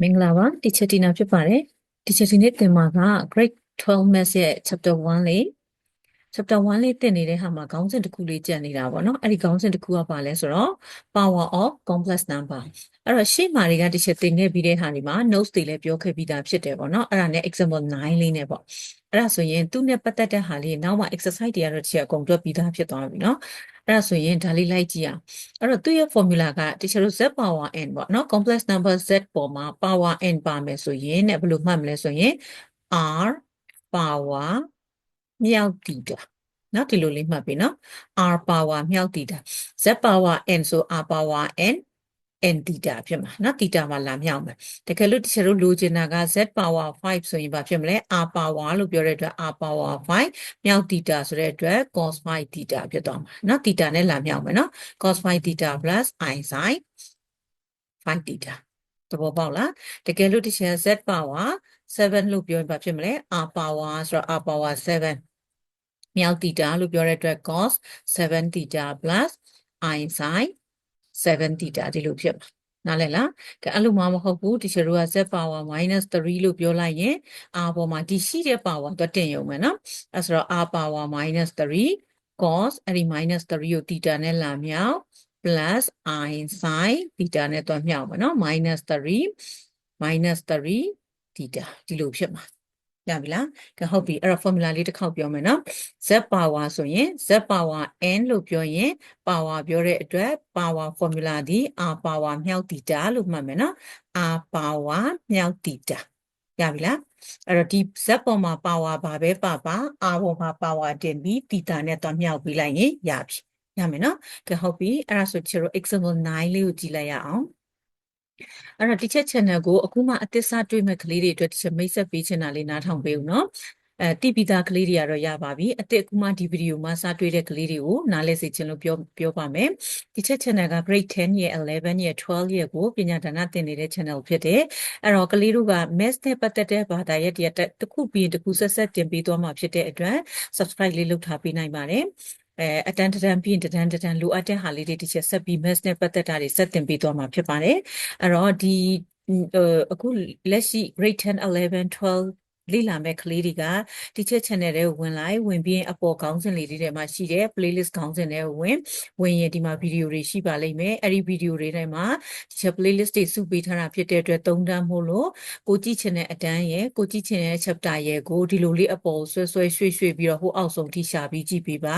မင်္ဂလာပါ teacher Tina ဖြစ်ပါတယ် teacher ဒီနေ့သင်မှာက grade 12 maths ရဲ့ chapter 1လေး chapter 1လေးသင်နေတဲ့ဟာမှာခေါင်းစဉ်တစ်ခုလေးကြံနေတာပေါ့နော်အဲ့ဒီခေါင်းစဉ်တစ်ခုကပါလဲဆိုတော့ power of complex number အဲ့တော့ရှေ့မှာတွေက teacher သင်ခဲ့ပြီးတဲ့ဟာဒီမှာ notes တွေလည်းပြောခဲ့ပြီးသားဖြစ်တယ်ပေါ့နော်အဲ့ဒါနဲ့ example 9လေးနဲ့ပေါ့အဲ့ဒါဆိုရင်သူ့နဲ့ပတ်သက်တဲ့ဟာလေးနောက်မှ exercise တွေကတော့ teacher အကုန်တွက်ပြီးသားဖြစ်သွားပြီနော်အဲ့ဒါဆိုရင်ဒါလေးလိုက်ကြည့်အောင်အဲ့တော့သူ့ရဲ့ formula က teacher တို့ z power n ပေါ့နော် complex number z ပေါ်မှာ power n ပါမယ်ဆိုရင်တဲ့ဘယ်လိုမှတ်မလဲဆိုရင် r power မြောက်တီတာနော်ဒီလိုလေးမှတ်ပြီနော် r power မြောက်တီတာ z power n ဆို r power n n တီတာဖြစ်မှာနော်တီတာမှာလာမြောက်မယ်တကယ်လို့တချို့တို့လိုချင်တာက z power 5ဆိုရင်ဘာဖြစ်မလဲ r power လို့ပြောတဲ့အတွက် r power 5မြောက်တီတာဆိုတဲ့အတွက် cos 5တီတာဖြစ်သွားမှာနော်တီတာနဲ့လာမြောက်မယ်နော် cos 5တီတာ plus i sin 5တီတာသဘောပေါက်လားတကယ်လို့တချို့ z power 7လို့ပြောရင်ဘာဖြစ်မလဲ r power ဆိုတော့ r power 7 မြောက်တီတာလို့ပြောတဲ့အတွက် cos 7 theta plus i sin 7 theta ဒီလိုဖြစ်မှာနားလည်လားကဲအဲ့လိုမှမဟုတ်ဘူးတချို့တို့က z power -3 လို့ပြောလိုက်ရင် r ပေါ်မှာဒီရှိတဲ့ power တော့တင်ရုံပဲเนาะအဲ့ဆိုတော့ r power -3 cos အဲ့ဒီ -3 ကို theta နဲ့လာမြောက် plus i sin theta နဲ့တော့မြောက်မယ်เนาะ -3 -3 theta ဒီလိုဖြစ်မှာ ရပြီလားကဲဟုတ်ပြီအဲ့တော့ formula လေးတစ်ခေါက်ပြောမယ်နော် z power ဆိုရင် z power n လို့ပြောရင် power ပြောတဲ့အတွက် power formula ဒီ r power မြောက်တီတာလို့မှတ်မယ်နော် r power မြောက်တီတာရပြီလားအဲ့တော့ဒီ z ပေါ်မှာ power ဘာပဲပါပါ r ပေါ်မှာ power တင်ပြီးတီတာနဲ့တော့မြောက်ပြီးလိုက်ရင်ရပြီရမယ်နော်ကဲဟုတ်ပြီအဲ့ဒါဆိုချင်တို့ example 9လေးကိုကြည့်လိုက်ရအောင် အဲ့တော့ teacher channel ကိုအခုမှအသစ်စတွေ့မဲ့ကလေးတွေအတွက် teacher မိတ်ဆက်ပေးချင်တာလေးနားထောင်ပေးဦးနော်အဲတိပိသားကလေးတွေကတော့ရပါပြီအသစ်အခုမှဒီဗီဒီယိုမှာစတွေ့တဲ့ကလေးတွေကိုနားလည်စေချင်လို့ပြောပြောပါမယ် teacher channel က grade 10ရဲ့11ရဲ့12ရဲ့ကိုပညာဒါနသင်နေတဲ့ channel ဖြစ်တယ်အဲ့တော့ကလေးတို့က math နဲ့ပတ်သက်တဲ့ဘာသာရပ်တွေတစ်ခုပြီးတစ်ခုဆက်ဆက်တင်ပေးသွားမှာဖြစ်တဲ့အတွက် subscribe လေးလုပ်ထားပေးနိုင်ပါတယ် အဲအတန်းတန်းပြီးရင်တန်းတန်းလိုအပ်တဲ့ဟာလေးတွေတစ်ချက်ဆက်ပြီး math နဲ့ပတ်သက်တာတွေဆက်တင်ပေးသွားမှာဖြစ်ပါတယ်အဲ့တော့ဒီအခုလက်ရှိ grade 10 11 12 လေ့လာမဲ့ကလေးတွေက teacher channel ထဲကိုဝင်လိုက်ဝင်ပြီးအပေါ်ခေါင်းစဉ်လေးတွေထဲမှာရှိတဲ့ playlist ခေါင်းစဉ်ထဲကိုဝင်ဝင်ရင်ဒီမှာဗီဒီယိုတွေရှိပါလိမ့်မယ်အဲ့ဒီဗီဒီယိုတွေထဲမှာ teacher playlist တွေစုပေးထားတာဖြစ်တဲ့အတွက်သုံးတန်းမို့လို့ကိုကြည့်ချင်တဲ့အတန်းရဲ့ကိုကြည့်ချင်တဲ့ chapter ရဲ့ကိုဒီလိုလေးအပေါ်ဆွဲဆွဲရွှေ့ရွှေ့ပြီးတော့ဟိုအောက်ဆုံးထိရှာပြီးကြည့်ပေးပါ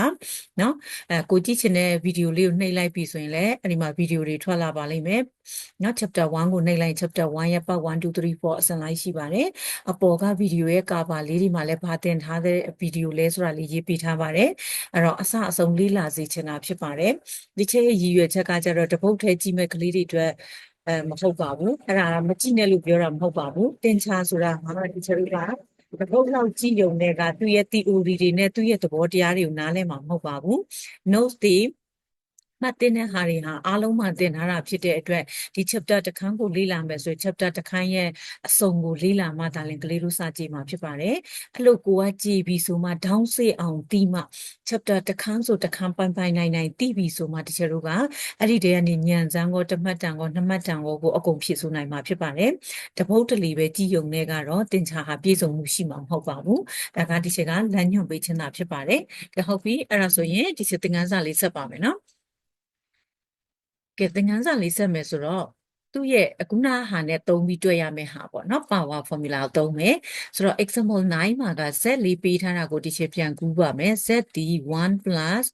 เนาะအဲကိုကြည့်ချင်တဲ့ဗီဒီယိုလေးကိုနှိပ်လိုက်ပြီဆိုရင်လည်းအဲ့ဒီမှာဗီဒီယိုတွေထွက်လာပါလိမ့်မယ်เนาะ chapter 1ကိုနှိပ်လိုက် chapter 1ရဲ့ part 1 2 3 4အစင်လိုက်ရှိပါတယ်အပေါ်ကဗီ ဒီယိုရဲ့ကာဗာလေးဒီမှာလည်းဗာတင်ထားတဲ့ဗီဒီယိုလဲဆိုတာလေးရေးပေးထားပါတယ်အဲ့တော့အစအဆုံးလေးလာစေချင်တာဖြစ်ပါတယ်ဒီချက်ရဲ့ရည်ရွယ်ချက်ကကြတော့တပုတ်ထဲကြည့်မဲ့ကလေးတွေအတွက်အဲမဟုတ်ပါဘူးအဲ့ဒါမကြည့်နဲ့လို့ပြောတာမဟုတ်ပါဘူးတင်ချာဆိုတာငါတို့ဒီချက်တွေကတပုတ်လောက်ကြည့်ုံနဲ့ကသူ့ရဲ့ theory တွေနဲ့သူ့ရဲ့သဘောတရားတွေကိုနားလည်မှာမဟုတ်ပါဘူး notes တွေ မှတ်တင်တဲ့ဟာတွေဟာအားလုံးမှတင်ထားတာဖြစ်တဲ့အတွက်ဒီ chapter တစ်ခန်းကိုလေ့လာမယ်ဆိုရင် chapter တစ်ခန်းရဲ့အစုံကိုလေ့လာမှဒါလည်းကလေးတို့စကြည့်မှာဖြစ်ပါတယ်အဲ့လိုကိုကကြည့်ပြီးဆိုမှ down စေအောင်တီးမှ chapter တစ်ခန်းဆိုတစ်ခန်းပိုင်ပိုင်နိုင်နိုင်တီးပြီးဆိုမှတချို့တို့ကအဲ့ဒီတည်းကနေညံစမ်းကိုတစ်မှတ်တန်ကိုနှစ်မှတ်တန်ကိုကိုအကုန်ဖြည့်ဆိုနိုင်မှာဖြစ်ပါတယ်တပုတ်တလီပဲကြည်ယုံနေကတော့တင်ချာဟာပြည့်စုံမှုရှိမှာမဟုတ်ပါဘူးဒါကဒီချက်ကလမ်းညွှန်ပေးချင်တာဖြစ်ပါတယ်ကဲဟုတ်ပြီအဲ့ဒါဆိုရင်ဒီချက်သင်ခန်းစာလေးဆက်ပါမယ်နော် ကဲသင်ခန်းစာလေးဆက်မယ်ဆိုတော့ သူ့ရဲ့အခုနဟာနဲ့သုံးပြီးတွေ့ရမယ့်ဟာပေါ့နော် power formula ကိုသုံးမယ်ဆိုတော့ example 9မှာက z လေးပေးထားတာကိုဒီချက်ပြန်ကူးပါမယ် z ဒီ1 plus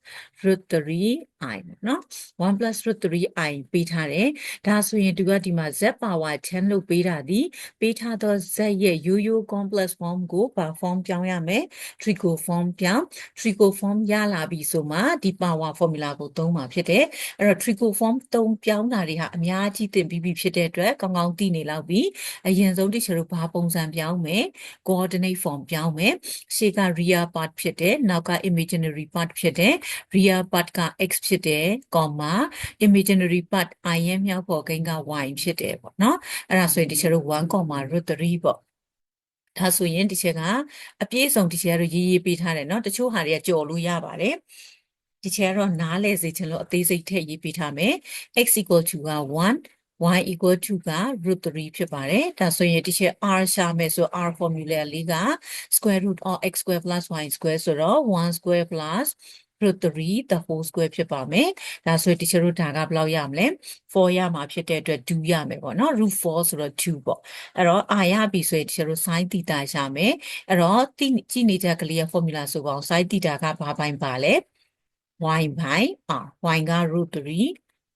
root 3 i နော်1 plus root 3 i ပေးထားတယ်ဒါဆိုရင်သူကဒီမှာ z power 10လို့ပေးတာဒီပေးထားသော z ရဲ့ရိုးရိုး complex form ကိုဘာ form ပြောင်းရမယ် trigo form ပြောင်း trigo form ရလာပြီဆိုမှဒီ power formula ကိုသုံးမှာဖြစ်တယ်အဲ့တော့ trigo form သုံးပြောင်းတာတွေဟာအများကြီးသင်ပြီးပြီဖြစ်တဲ့အတွက်ကောင်းကောင်းသိနေလောက်ပြီအရင်ဆုံးတချို့တို့ဘာပုံစံပြောင်းမယ် coordinate form ပြောင်းမယ်ရှေ့က real part ဖြစ်တယ်နောက်က imaginary part ဖြစ်တယ် real part က x ဖြစ်တယ် comma imaginary part i ရဲ့မြောက်ပေါ်ကိန်းက y ဖြစ်တယ်ပေါ့နော်အဲ့ဒါဆိုရင်ဒီချက်တို့1 √3 ပေါ့ဒါဆိုရင်ဒီချက်ကအပြည့်အစုံဒီချက်ကတော့ရေးရေးပေးထားတယ်เนาะတချို့ဟာတွေကကြော်လို့ရပါတယ်ဒီချက်ကတော့နားလဲစေချင်လို့အသေးစိတ်ထည့်ရေးပေးထားမယ် x equal to က1 y equal to က root 3ဖြစ်ပါတယ်ဒါဆိုရင်ဒီချက် r ရှာမယ်ဆို r formula လေးက square root of x square plus y square ဆိုတော့1 square plus root 3 the whole square ဖြစ်ပါမယ်ဒါဆိုရင်ဒီချက်တို့ဒါကဘယ်လောက်ရမလဲ4ရမှာဖြစ်တဲ့အတွက်2ရမယ်ပေါ့နော် root 4ဆိုတော့2ပေါ့အဲ့တော့ r ရပြီဆိုရင်ဒီချက်တို့ sin theta ရှာမယ်အဲ့တော့တိကြည့်နေကြကလေးရဲ့ formula ဆိုပါအောင် sin theta ကဘာပိုင်းပါလဲ y by r y က root 3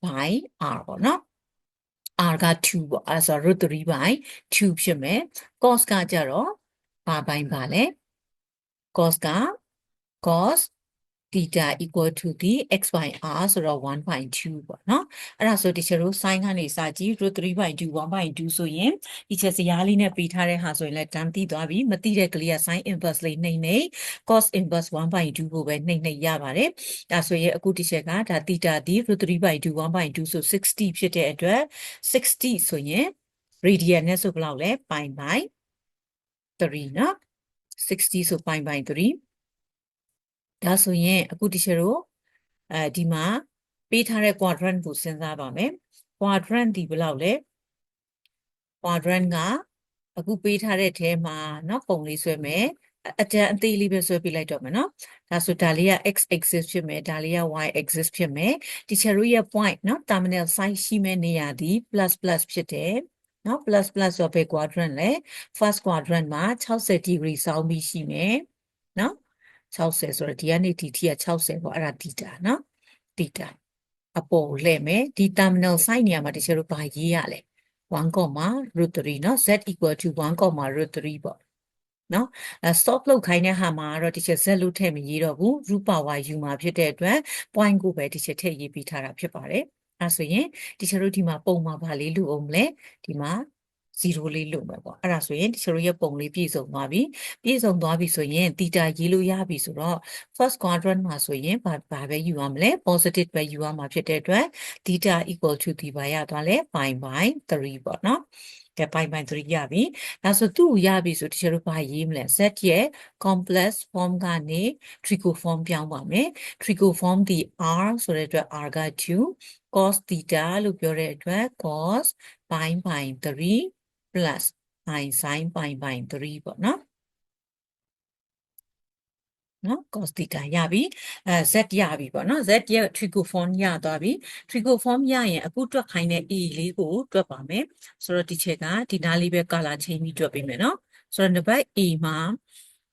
by r ပေါ့နော် r က2ပေါ့အဲဆို root 3 by 2ဖြစ်မယ် cos ကကြတော့ဘာပိုင်းပါလဲ cos က cos theta equal to the x by r ဆိုတော့1.2ပေါ့နော်အဲ့ဒါဆိုဒီချက်တို့ sin ကနေစကြည့် root 3 by 2 1.2ဆိုရင်ဒီချက်စရာလေးနဲ့ပေးထားတဲ့ဟာဆိုရင်လည်းတန်းသိသွားပြီမသိတဲ့ကလေးက sin inverse လေးနှိမ့်နေ cos inverse 1.2ကိုပဲနှိမ့်နှိမ့်ရပါတယ်ဒါဆိုရင်အခုဒီချက်ကဒါ theta ဒီ root 3 by 2 1.2ဆို60ဖြစ်တဲ့အတွက်60ဆိုရင် radian နဲ့ဆိုဘယ်လောက်လဲ pi by 3เนาะ60ဆို pi by 3 ဒါဆိုရင်အခုဒီချက်တို့အဲဒီမှာပေးထားတဲ့ quadrant ကိုစဉ်းစားပါမယ် quadrant ဒီဘယ်လောက်လဲ quadrant ကအခုပေးထားတဲ့ထဲမှာเนาะပုံလေးဆွဲမယ်အတန်အသေးလေးပဲဆွဲပြလိုက်တော့မယ်เนาะဒါဆိုဒါလေးက x axis ဖြစ်မယ်ဒါလေးက y axis ဖြစ်မယ်ဒီချက်တို့ရဲ့ point เนาะ terminal side ရှိမဲ့နေရာဒီ plus plus ဖြစ်တယ်နော် plus plus ဆိုဘယ် quadrant လဲ first quadrant မှာ60 degree စောင်းပြီးရှိမယ်နော် 60ဆိုတော့ဒီကနေဒီထိက60ပေါ့အဲ့ဒါ theta နော် theta အပေါ်လှည့်မယ်ဒီ terminal side နေရာမှာတချို့တို့ဘာရေးရလဲ1.√3เนาะz equal to 1.√3ပေါ့နော်အဲ stop လောက်ခိုင်းတဲ့ဟာမှာတော့ဒီချက် z လို့ထည့်မရေးတော့ဘူး root power u မှာဖြစ်တဲ့အတွက် point ကိုပဲဒီချက်ထည့်ရေးပြီးထားတာဖြစ်ပါတယ်အဲဆိုရင်ဒီချက်တို့ဒီမှာပုံမှာဗာလေးလူအောင်မလဲဒီမှာ 0လေးလို့ပဲပေါ့အဲ့ဒါဆိုရင်ဒီတို့ရဲ့ပုံလေးပြည့်စုံသွားပြီပြည့်စုံသွားပြီဆိုရင်တီတာရေးလို့ရပြီဆိုတော့ first quadrant မှာဆိုရင်ဘာဘာပဲယူရမလဲ positive ပဲယူရမှာဖြစ်တဲ့အတွက် theta equal to ဒီပါရသွားလဲ pi by 3ပေါ့နော်ကဲ pi by 3ရပြီဒါဆိုသူ့ကိုရပြီဆိုတချို့တို့ဘာရေးမလဲ z ရဲ့ complex form ကနေ trigonoform ပြောင်းပါမယ် trigonoform ဒီ r ဆိုတဲ့အတွက် r က2 cos theta လို့ပြောတဲ့အတွက် cos pi by 3 plus sin sin pi by 3ပေါ့နော်နော် cos theta ရပြီအဲ z ရပြီပေါ့နော် z ရဲ့ trigonoform ရသွားပြီ trigonoform ရရင်အခုတွက်ခိုင်းတဲ့ a လေးကိုတွက်ပါမယ်ဆိုတော့ဒီချက်ကဒီနားလေးပဲ color change ပြီးတွက်ပေးမယ်နော်ဆိုတော့နံပါတ် a မှာ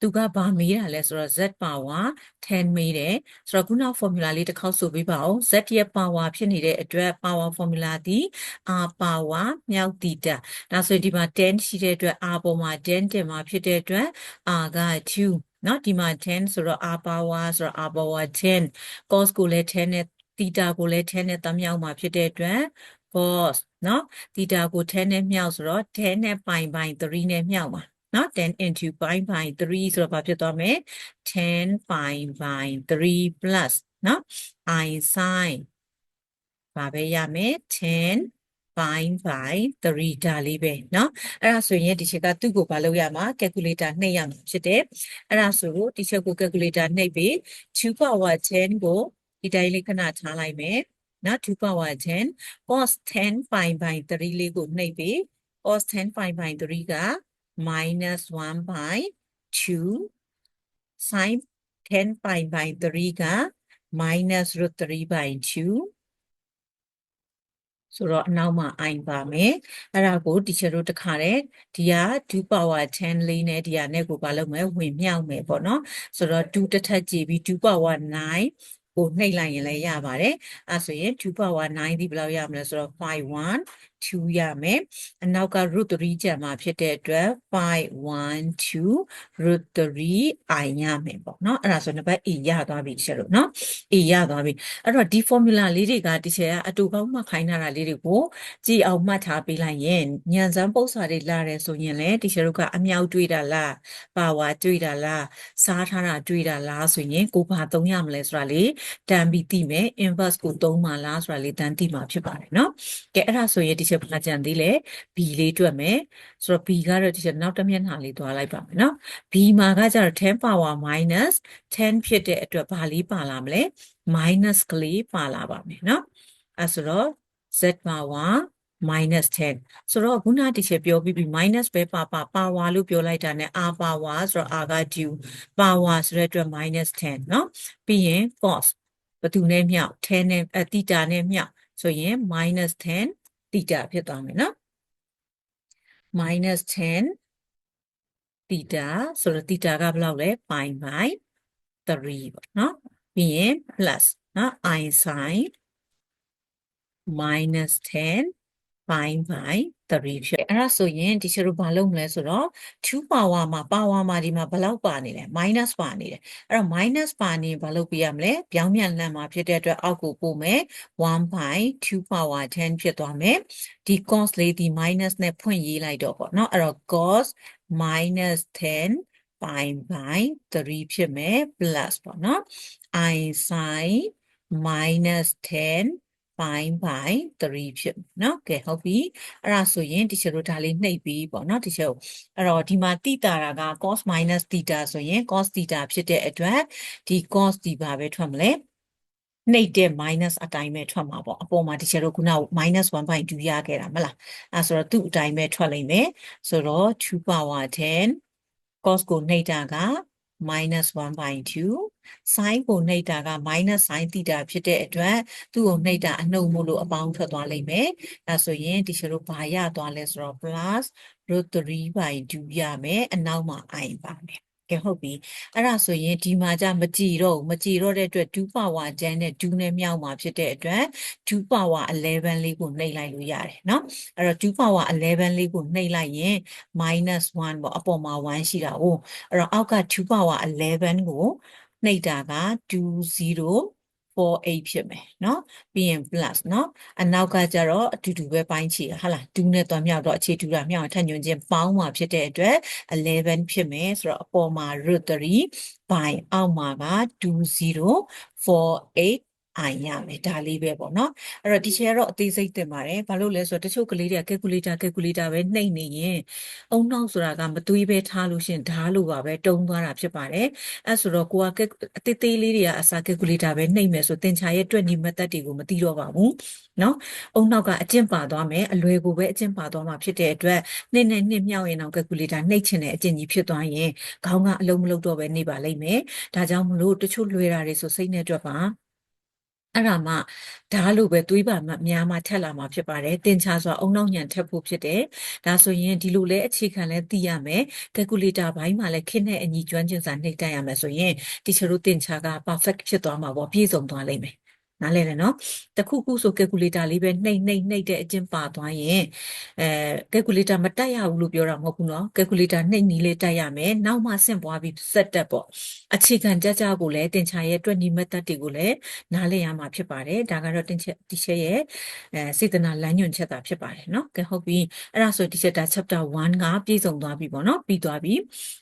သူကဘာမေးတာလဲဆိုတော့ z power 10မေးတယ်ဆိုတော့ခုန formula လေးတစ်ခေါက်ဆိုပေးပါဦး z ရဲ့ power ဖြစ်နေတဲ့အတွက် power formula ဒီ r power မြောက်တီတာဒါဆိုရင်ဒီမှာ10ရှိတဲ့အတွက် r ပေါ်မှာ10တင်မှာဖြစ်တဲ့အတွက် r က2เนาะဒီမှာ10ဆိုတော့ r power ဆိုတော့ r power 10 cos ကိုလည်း10နဲ့ theta ကိုလည်း10နဲ့တမြောက်မှာဖြစ်တဲ့အတွက် cos เนาะ theta ကို10နဲ့မြောက်ဆိုတော့10နဲ့ pi by 3နဲ့မြောက်မှာ နော်10 into pi by 3ဆိုတော့ဘာဖြစ်သွားမလဲ10 pi by 3 plus နော် i sin ဘာပဲရမယ်10 pi by 3ဒါလေးပဲเนาะအဲ့ဒါဆိုရင်ဒီချက်ကသူ့ကိုဘာလုပ်ရမှာ calculator နှိပ်ရမှာဖြစ်တယ်အဲ့ဒါဆိုလို့ဒီချက်ကို calculator နှိပ်ပြီး2 power 10ကိုဒီတိုင်းလေးခဏထားလိုက်မယ်နော်2 power 10 cos 10 pi by 3လေးကိုနှိပ်ပြီး cos 10 pi by 3က minus 1 by 2 sin 10 pi by 3က minus root 3 by 2ဆိုတော့အနောက်မှာ i ပါမယ်အဲ့ဒါကို teacher တို့တခါတည်းဒီက2 power 10လေးနဲ့ဒီကနဲ့ကိုဘာလုပ်မလဲဝင်မြောက်မယ်ပေါ့နော်ဆိုတော့2တစ်ထပ်ကြည့်ပြီး2 power 9ကိုနှိပ်လိုက်ရင်လည်းရပါတယ်အဲဆိုရင်2 power 9ဒီဘယ်လောက်ရမလဲဆိုတော့5 1 2ရမယ်အနောက်က root 3ကျန်မှာဖြစ်တဲ့အတွက်5 1 2 root 3 i ရမယ်ပေါ့เนาะအဲ့ဒါဆိုနံပါတ် a ရသွားပြီချက်လို့เนาะ a ရသွားပြီအဲ့တော့ဒီ formula လေးတွေကတချယ်ကအတူကောင်းမှခိုင်းထားတာလေးတွေကိုကြည်အောင်မှတ်ထားပေးလိုက်ရင်ညံစမ်းပု္ပ္ပာတွေလာတယ်ဆိုရင်လည်းတချယ်တို့ကအမြောက်တွေးတာလားပါဝါတွေးတာလားစားထားတာတွေးတာလားဆိုရင်ကိုဘာသုံးရမလဲဆိုတာလေတန်ပြီးသိမယ် inverse ကိုသုံးမှလားဆိုတာလေတန်သိမှာဖြစ်ပါတယ်เนาะကဲအဲ့ဒါဆိုရင်ဒီချ က်ဘာကြံသေးလဲ b လေးတွက်မယ်ဆိုတော့ b ကတော့ဒီချက်နောက်တစ်မျက်နှာလေးသွားလိုက်ပါမယ်နော် b မှာကကျတော့10 power minus 10ဖြစ်တဲ့အတွက်ဘာလေးပါလာမလဲ minus ကလေးပါလာပါမယ်နော်အဲဆိုတော့ z power minus 10ဆိုတော့ခုနတီချေပြောပြီးပြီ minus ပဲပါပါ power လို့ပြောလိုက်တာ ਨੇ r power ဆိုတော့ r က due power ဆိုတဲ့အတွက် minus 10เนาะပြီးရင် cos ဘယ်သူနဲ့မြောက်10နဲ့အတီတာနဲ့မြောက်ဆိုရင် minus 10 တိတာဖြစ်သွားမယ်နော် minus 10တိတာဆိုတော့တိတာကဘယ်လောက်လဲ pi by 3ပေါ့နော်ပြီးရင် plus နော် i sin minus 10 pi by 3ဖြစ်အဲ့ဒါဆိုရင်ဒီချက်တို့ဘာလုပ်မလဲဆိုတော့2 power မှာ power မှာဒီမှာဘယ်လောက်ပါနေလဲ minus ပါနေတယ်အဲ့တော့ minus ပါနေရင်ဘာလုပ်ပြရမလဲပြောင်းပြန်လှန်မှာဖြစ်တဲ့အတွက်အောက်ကိုပို့မယ်1 by 2 power 10ဖြစ်သွားမယ်ဒီ cos လေးဒီ minus နဲ့ဖွင့်ရေးလိုက်တော့ပေါ့เนาะအဲ့တော့ cos minus 10 pi by 3ဖြစ်မယ် plus ပေါ့เนาะ i sin minus 10 pi by 3ဖြစ်မယ်เนาะကဲဟုတ်ပြီအဲ့ဒါဆိုရင်ဒီချက်တို့ဒါလေးနှိပ်ပြီးပေါ့เนาะဒီချက်ကိုအဲ့တော့ဒီမှာတိတာတာက cos minus theta ဆိုရင် cos theta ဖြစ်တဲ့အတွက်ဒီ cos ဒီပါပဲထွက်မလဲနှိပ်တဲ့ minus အတိုင်းပဲထွက်မှာပေါ့အပေါ်မှာဒီချက်တို့ခုနက minus 1.2ရခဲ့တာမလားအဲဆိုတော့သူ့အတိုင်းပဲထွက်လိမ့်မယ်ဆိုတော့2 power 10 cos ကိုနှိပ်တာက minus 1/2 sin ကိုနှိပ်တာက minus sin theta ဖြစ်တဲ့အတွက်သူ့ကိုနှိပ်တာအနှုတ်မို့လို့အပေါင်းထွက်သွားလိမ့်မယ်။ဒါဆိုရင်ဒီချေတို့ဘာရသွားလဲဆိုတော့ plus root 3/2 ရမယ်အနောက်မှာ i ပါမယ်။ ကဲဟုတ်ပြီအဲ့ဒါဆိုရင်ဒီမှာကြမကြည်တော့မကြည်တော့တဲ့အတွက်ဒူးပါဝါဂျန်နဲ့ဒူးနဲ့မြောက်မှာဖြစ်တဲ့အတွက်ဒူးပါဝါ11လေးကိုနှိပ်လိုက်လို့ရတယ်เนาะအဲ့တော့ဒူးပါဝါ11လေးကိုနှိပ်လိုက်ရင် -1 ပေါ့အပေါ်မှာ1ရှိတာ哦အဲ့တော့အောက်ကဒူးပါဝါ11ကိုနှိပ်တာက20 48ဖြစ်မယ်เนาะပြီးရင် plus เนาะအနောက်ကကျတော့အတူတူပဲပိုင်းချီဟာလား2နဲ့သွားမြောက်တော့အခြေတူတာမြောက်ထပ်ညွှန်ခြင်းပေါင်းမှာဖြစ်တဲ့အတွက်11ဖြစ်မယ်ဆိုတော့အပေါ်မှာ root 3 by အောက်မှာက 2048 i ရမယ်ဒါလေးပဲပေါ့နော်အဲ့တော့ဒီချေကတော့အသေးစိတ်တင်ပါတယ်ဘာလို့လဲဆိုတော့တချို့ကလေးတွေက calculator calculator ပဲနှိပ်နေရင်အုံနောက်ဆိုတာကမသွေးပဲထားလို့ရှင်ဓားလို့ပါပဲတုံးသွားတာဖြစ်ပါတယ်အဲ့ဆိုတော့ကိုကအသေးသေးလေးတွေကအစား calculator ပဲနှိပ်မယ်ဆိုသင်ချာရဲ့တွက်နီ method တွေကိုမသိတော့ပါဘူးနော်အုံနောက်ကအကျင့်ပါသွားမယ်အလွယ်ကိုပဲအကျင့်ပါသွားမှာဖြစ်တဲ့အတွက်နှစ်နဲ့နှစ်မြောက်ရင်တော့ calculator နှိပ်ချင်တဲ့အကျင့်ကြီးဖြစ်သွားရင်ခေါင်းကအလုံးမလုံးတော့ပဲနေပါလိမ့်မယ်ဒါကြောင့်မလို့တချို့လွယ်တာတွေဆိုစိတ်နဲ့တွက်ပါ အဲ့ဒါမှဓာတ်လို့ပဲသွေးပါမှများမှထက်လာမှာဖြစ်ပါတယ်။တင်ချာစွာအုံနောက်ညံထက်ဖို့ဖြစ်တယ်။ဒါဆိုရင်ဒီလိုလဲအခြေခံလဲသိရမယ်။ calculator ဘိုင်းမှာလဲခင်းတဲ့အညီကျွမ်းကျင်စာနှိပ်တတ်ရမယ်ဆိုရင်တီချာတို့တင်ချာက perfect ဖြစ်သွားမှာပေါ့ပြည့်စုံသွားလိမ့်မယ်။ နားလဲတယ်နော်တခုခုဆို calculator လေးပဲနှိပ်နှိပ်နှိပ်တဲ့အကျင့်ပါသွားရင်အဲ calculator မတက်ရဘူးလို့ပြောတာမဟုတ်ဘူးနော် calculator နှိပ်နီးလေးတက်ရမယ်နောက်မှဆင့်ပွားပြီးစက်တက်ပေါ့အခြေခံကြကြကိုလည်းတင်ချာရဲ့တွက်နီ method တွေကိုလည်းနားလည်ရမှာဖြစ်ပါတယ်ဒါကတော့တင်ချက်တီချက်ရဲ့အဲစေတနာလမ်းညွှန်ချက်တာဖြစ်ပါတယ်နော်ကဲဟုတ်ပြီအဲ့ဒါဆိုဒီချက်တာ chapter 1ကပြည့်စုံသွားပြီပေါ့နော်ပြီးသွားပြီ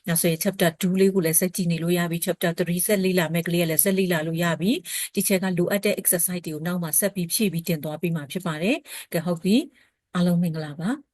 နောက်ဆိုရင် chapter 2လေးကိုလည်းစက်ကြည့်နေလို့ရပြီ chapter 3ဆက်လေ့လာမယ်ကလေးကလည်းဆက်လေ့လာလို့ရပြီဒီချက်ကလိုအပ်တဲ့ exercise တွေကိုနောက်မှဆက်ပြီးဖြည့်ပြီးတင်သွားပြီးမှဖြစ်ပါတယ်။ကဲဟုတ်ပြီ။အားလုံးမင်္ဂလာပါ။